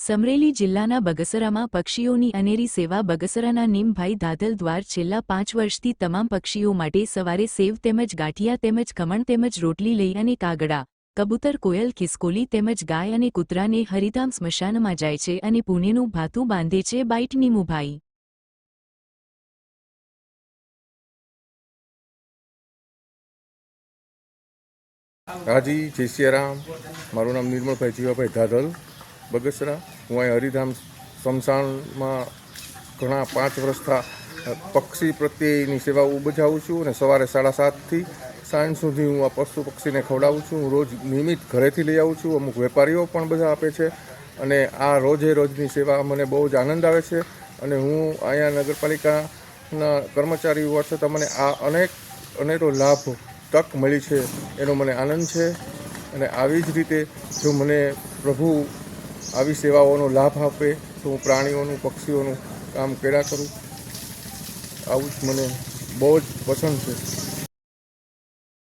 સમરેલી જિલ્લાના બગસરામાં પક્ષીઓની અનેરી સેવા બગસરાના નીમભાઈ ધાધલ દ્વાર છેલ્લા પાંચ વર્ષથી તમામ પક્ષીઓ માટે સવારે સેવ તેમજ ગાંઠિયા તેમજ ખમણ તેમજ રોટલી લઈ અને કાગડા, કબૂતર કોયલ, ખિસકોલી તેમજ ગાય અને કૂતરાને હરિધામ સ્મશાનમાં જાય છે અને પુણેનું ભાથું બાંધે છે બાઇટ નીમુભાઈ. હાજી, જય સિયારામ. મારું નામ નિર્મળભાઈ જીવાભાઈ ધાધલ. બગસરા. હું અહીં હરિધામ સ્મશાનમાં ઘણા પાંચ વર્ષથી પક્ષી પ્રત્યેની સેવાઓ બજાવું છું અને સવારે સાડા સાતથી સાંજ સુધી હું આ પશુ પક્ષીને ખવડાવું છું. હું રોજ નિયમિત ઘરેથી લઈ આવું છું. અમુક વેપારીઓ પણ બધા આપે છે અને આ રોજે રોજની સેવા મને બહુ જ આનંદ આવે છે અને હું અહીંયા નગરપાલિકાના કર્મચારી હોવા છતાં મને આ અનેક, અનેરો લાભ, તક મળી છે એનો મને આનંદ છે. અને આવી જ રીતે જો મને પ્રભુ આવી સેવાઓનો લાભ આપે તો હું પ્રાણીઓનું, પક્ષીઓનું કામ કર્યા કરું. આવું જ મને બહુ જ પસંદ છે.